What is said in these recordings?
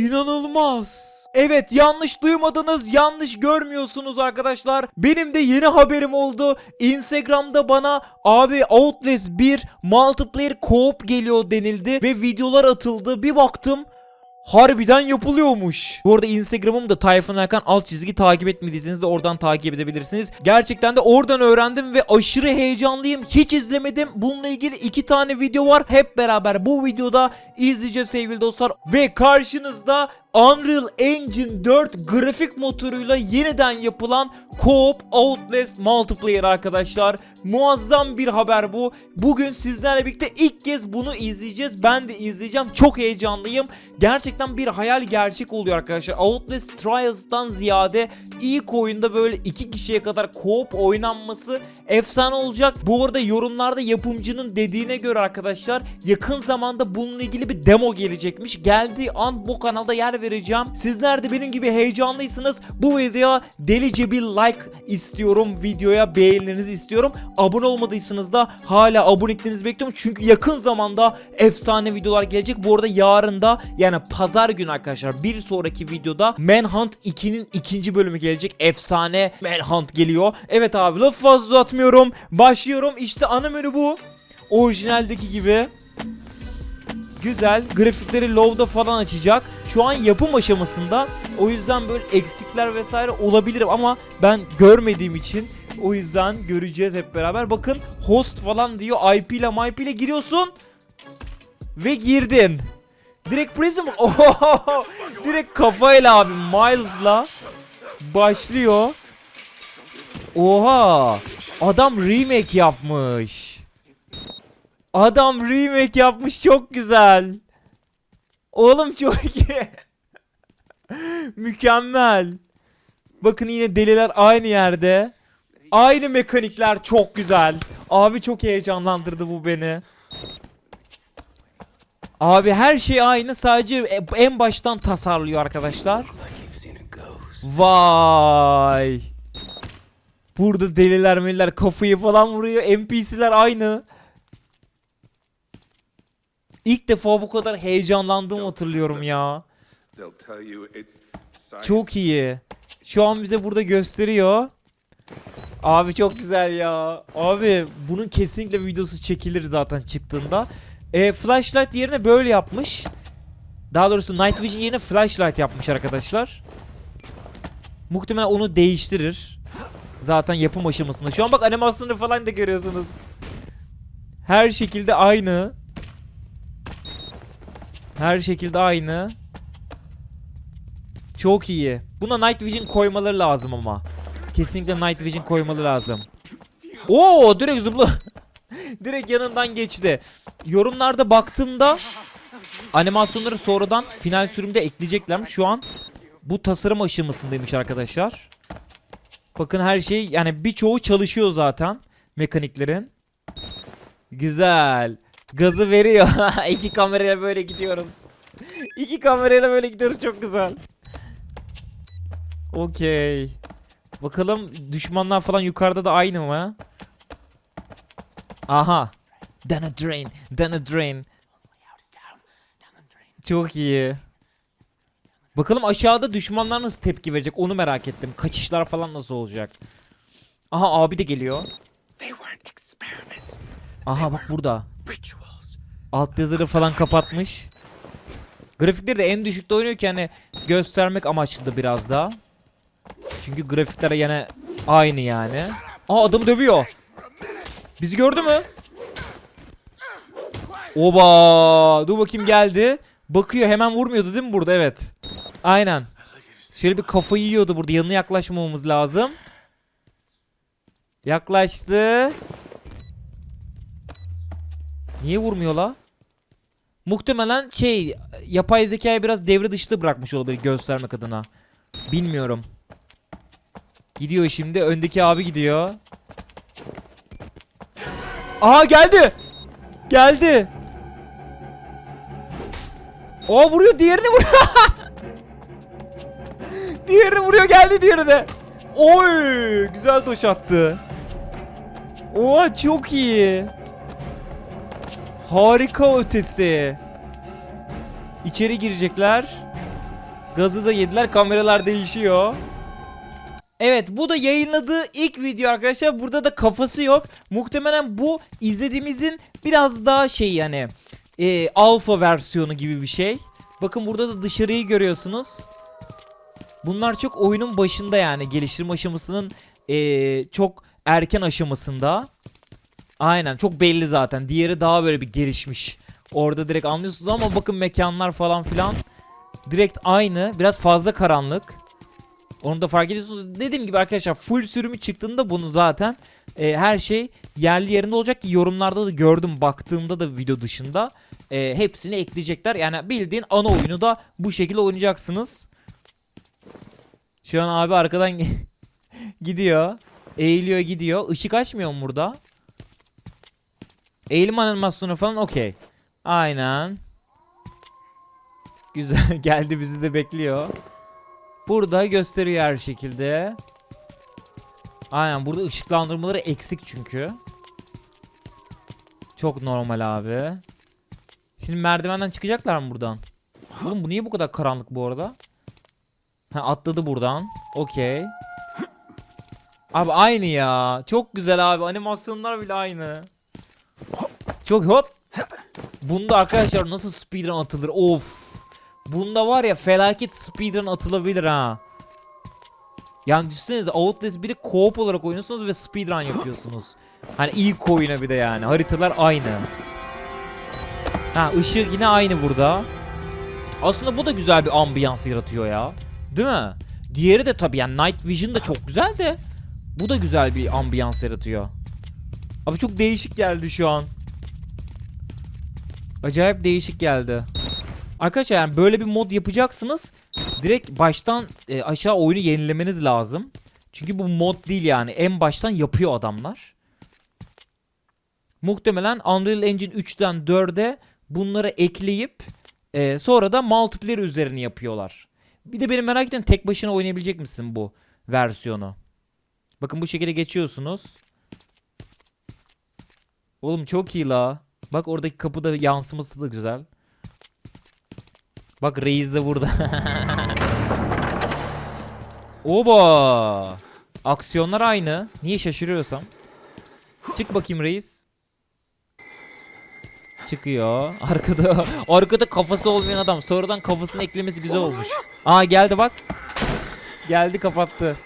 İnanılmaz. Evet yanlış duymadınız yanlış görmüyorsunuz arkadaşlar. Benim de yeni haberim oldu. Instagram'da bana abi Outlast 1 multiplayer co-op geliyor denildi ve videolar atıldı. Bir baktım Harbiden yapılıyormuş. Bu arada Instagram'ım da Tayfun Erkan alt çizgi takip etmediyseniz de oradan takip edebilirsiniz. Gerçekten de oradan öğrendim ve aşırı heyecanlıyım. Hiç izlemedim. Bununla ilgili iki tane video var. Hep beraber bu videoda izleyeceğiz sevgili dostlar. Ve karşınızda Unreal Engine 4 grafik motoruyla yeniden yapılan Co-op Outlast Multiplayer arkadaşlar. Muazzam bir haber bu. Bugün sizlerle birlikte ilk kez bunu izleyeceğiz. Ben de izleyeceğim. Çok heyecanlıyım. Gerçekten bir hayal gerçek oluyor arkadaşlar. Outlast Trials'tan ziyade ilk oyunda böyle iki kişiye kadar co-op oynanması efsane olacak. Bu arada yorumlarda yapımcının dediğine göre arkadaşlar yakın zamanda bununla ilgili bir demo gelecekmiş. Geldiği an bu kanalda yer vereceğim. Sizler de benim gibi heyecanlıysanız bu videoya delice bir like istiyorum. Videoya beğenilerinizi istiyorum. Abone olmadıysanız da hala aboneliklerinizi bekliyorum. Çünkü yakın zamanda efsane videolar gelecek. Bu arada yarın da yani pazar günü arkadaşlar bir sonraki videoda Manhunt 2'nin ikinci bölümü gelecek. Efsane Manhunt geliyor. Evet abi lafı fazla uzatmıyorum. Başlıyorum. İşte ana menü bu. Orijinaldeki gibi. Güzel. Grafikleri low'da falan açacak. Şu an yapım aşamasında. O yüzden böyle eksikler vesaire olabilir ama ben görmediğim için o yüzden göreceğiz hep beraber. Bakın host falan diyor. IP ile MIP ile giriyorsun. Ve girdin. Direkt Prism. Oho! Direkt kafayla abi Miles'la başlıyor. Oha! Adam remake yapmış. Adam remake yapmış çok güzel. Oğlum çok iyi. Mükemmel. Bakın yine deliler aynı yerde. Aynı mekanikler çok güzel. Abi çok heyecanlandırdı bu beni. Abi her şey aynı sadece en baştan tasarlıyor arkadaşlar. Vay. Burada deliler meliler kafayı falan vuruyor. NPC'ler aynı. İlk defa bu kadar heyecanlandığımı hatırlıyorum ya. Çok iyi. Şu an bize burada gösteriyor. Abi çok güzel ya. Abi bunun kesinlikle videosu çekilir zaten çıktığında. E, flashlight yerine böyle yapmış. Daha doğrusu Night Vision yerine flashlight yapmış arkadaşlar. Muhtemelen onu değiştirir. Zaten yapım aşamasında. Şu an bak animasyonu falan da görüyorsunuz. Her şekilde aynı. Her şekilde aynı. Çok iyi. Buna Night Vision koymaları lazım ama. Kesinlikle Night Vision koymaları lazım. Oo direkt zıpla. direkt yanından geçti. Yorumlarda baktığımda animasyonları sonradan final sürümde ekleyeceklermiş. Şu an bu tasarım aşamasındaymış arkadaşlar. Bakın her şey yani birçoğu çalışıyor zaten mekaniklerin. Güzel. Gazı veriyor. İki kamerayla böyle gidiyoruz. İki kamerayla böyle gidiyoruz çok güzel. Okey. Bakalım düşmanlar falan yukarıda da aynı mı? Aha. Down a drain. Down a drain. Çok iyi. Bakalım aşağıda düşmanlar nasıl tepki verecek onu merak ettim. Kaçışlar falan nasıl olacak? Aha abi de geliyor. Aha bak burada. Alt yazıları falan kapatmış. Grafikleri de en düşükte oynuyor ki hani göstermek amaçlı biraz daha. Çünkü grafikler yine aynı yani. Aa adamı dövüyor. Bizi gördü mü? Oba! Dur bakayım geldi. Bakıyor hemen vurmuyordu değil mi burada? Evet. Aynen. Şöyle bir kafayı yiyordu burada. Yanına yaklaşmamamız lazım. Yaklaştı. Niye vurmuyor la? Muhtemelen şey yapay zekayı biraz devre dışı bırakmış olabilir göstermek adına. Bilmiyorum. Gidiyor şimdi. Öndeki abi gidiyor. Aha geldi. Geldi. Aa vuruyor diğerini vuruyor. diğerini vuruyor geldi diğeri de. Oy güzel doş attı. Oha çok iyi. Harika ötesi. İçeri girecekler. Gazı da yediler. Kameralar değişiyor. Evet bu da yayınladığı ilk video arkadaşlar. Burada da kafası yok. Muhtemelen bu izlediğimizin biraz daha şey yani e, alfa versiyonu gibi bir şey. Bakın burada da dışarıyı görüyorsunuz. Bunlar çok oyunun başında yani geliştirme aşamasının e, çok erken aşamasında. Aynen çok belli zaten. Diğeri daha böyle bir gelişmiş. Orada direkt anlıyorsunuz ama bakın mekanlar falan filan. Direkt aynı. Biraz fazla karanlık. Onu da fark ediyorsunuz. Dediğim gibi arkadaşlar full sürümü çıktığında bunu zaten e, her şey yerli yerinde olacak ki yorumlarda da gördüm baktığımda da video dışında e, hepsini ekleyecekler. Yani bildiğin ana oyunu da bu şekilde oynayacaksınız. Şu an abi arkadan gidiyor. Eğiliyor gidiyor. Işık açmıyor mu burada? Eğilim animasyonu falan okey. Aynen. Güzel geldi bizi de bekliyor. Burada gösteriyor her şekilde. Aynen burada ışıklandırmaları eksik çünkü. Çok normal abi. Şimdi merdivenden çıkacaklar mı buradan? Oğlum bu niye bu kadar karanlık bu arada? Ha atladı buradan. Okey. Abi aynı ya. Çok güzel abi. Animasyonlar bile aynı. Çok hop. Bunda arkadaşlar nasıl speedrun atılır? Of. Bunda var ya felaket speedrun atılabilir ha. Yani düşünsenize Outlast 1'i co-op olarak oynuyorsunuz ve speedrun yapıyorsunuz. Hani ilk oyuna bir de yani. Haritalar aynı. Ha ışık yine aynı burada. Aslında bu da güzel bir ambiyans yaratıyor ya. Değil mi? Diğeri de tabii yani Night Vision da çok güzel de bu da güzel bir ambiyans yaratıyor. Abi çok değişik geldi şu an. Acayip değişik geldi. Arkadaşlar yani böyle bir mod yapacaksınız. Direkt baştan e, aşağı oyunu yenilemeniz lazım. Çünkü bu mod değil yani. En baştan yapıyor adamlar. Muhtemelen Unreal Engine 3'ten 4'e bunları ekleyip e, sonra da multiplayer üzerine yapıyorlar. Bir de benim merak ettiğim tek başına oynayabilecek misin bu versiyonu? Bakın bu şekilde geçiyorsunuz. Oğlum çok iyi la. Bak oradaki kapıda yansıması da güzel. Bak Reis de burada. Oba! Aksiyonlar aynı. Niye şaşırıyorsam? Çık bakayım Reis. Çıkıyor. Arkada arkada kafası olmayan adam. Sonradan kafasını eklemesi güzel olmuş. Aa geldi bak. Geldi kapattı.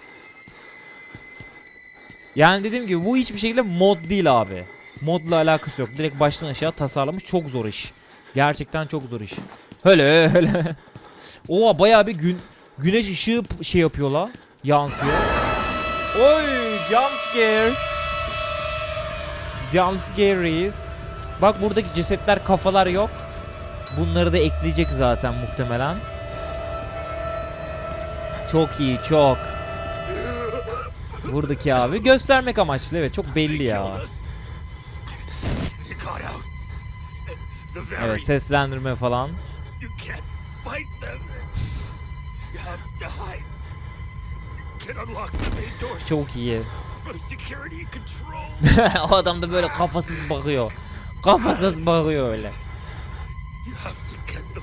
Yani dediğim gibi bu hiçbir şekilde mod değil abi. Modla alakası yok. Direkt baştan aşağı tasarlamış. Çok zor iş. Gerçekten çok zor iş. Öyle öyle. Oha bayağı bir gün güneş ışığı şey yapıyor la. Yansıyor. Oy jump scare. Jump scare'iz. Bak buradaki cesetler kafalar yok. Bunları da ekleyecek zaten muhtemelen. Çok iyi çok. Buradaki abi göstermek amaçlı evet çok belli ya. Evet seslendirme falan. You can't fight them. You have to hide. You can unlock the main doors Çok iyi. from security control. o adam da böyle kafasız bakıyor. Kafasız bakıyor öyle. You have to get the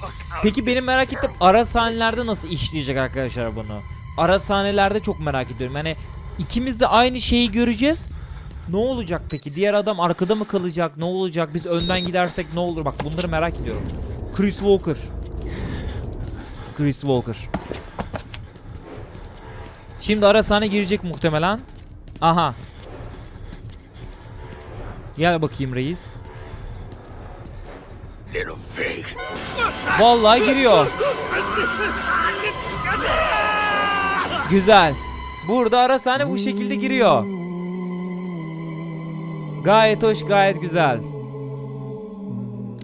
fuck out. Peki benim merak ettiğim ara sahnelerde nasıl işleyecek arkadaşlar bunu? Ara sahnelerde çok merak ediyorum. Yani ikimiz de aynı şeyi göreceğiz. Ne olacak peki? Diğer adam arkada mı kalacak? Ne olacak? Biz önden gidersek ne olur? Bak bunları merak ediyorum. Chris Walker. Chris Walker. Şimdi ara sahne girecek muhtemelen. Aha. Gel bakayım reis. Vallahi giriyor. Güzel. Burada ara sahne bu şekilde giriyor. Gayet hoş, gayet güzel.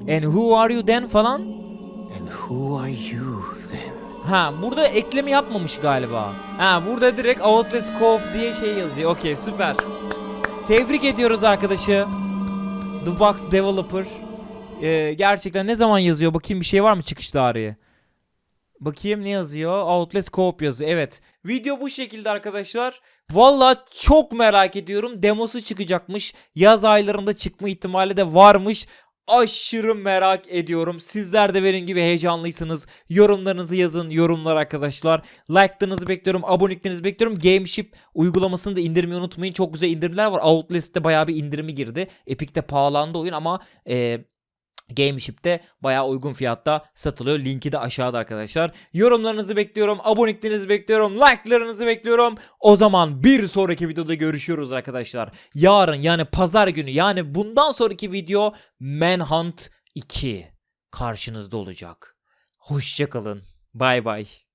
And who are you then falan? And who are you then? Ha burada ekleme yapmamış galiba. Ha burada direkt Outlast Co-op diye şey yazıyor. Okey süper. Tebrik ediyoruz arkadaşı. The Box Developer. Ee, gerçekten ne zaman yazıyor? Bakayım bir şey var mı çıkış tarihi? Bakayım ne yazıyor? Outlast Co-op yazıyor. Evet. Video bu şekilde arkadaşlar. Valla çok merak ediyorum. Demosu çıkacakmış. Yaz aylarında çıkma ihtimali de varmış. aşırı merak ediyorum. Sizler de benim gibi heyecanlıysanız yorumlarınızı yazın yorumlar arkadaşlar. Like'larınızı bekliyorum, aboneliklerinizi bekliyorum. Gameship uygulamasını da indirmeyi unutmayın. Çok güzel indirimler var. Outlast'te bayağı bir indirimi girdi. Epic'te pahalandı oyun ama e, Gameship'te bayağı uygun fiyatta satılıyor. Linki de aşağıda arkadaşlar. Yorumlarınızı bekliyorum. Aboneliklerinizi bekliyorum. Like'larınızı bekliyorum. O zaman bir sonraki videoda görüşüyoruz arkadaşlar. Yarın yani pazar günü yani bundan sonraki video Manhunt 2 karşınızda olacak. Hoşçakalın. Bay bay.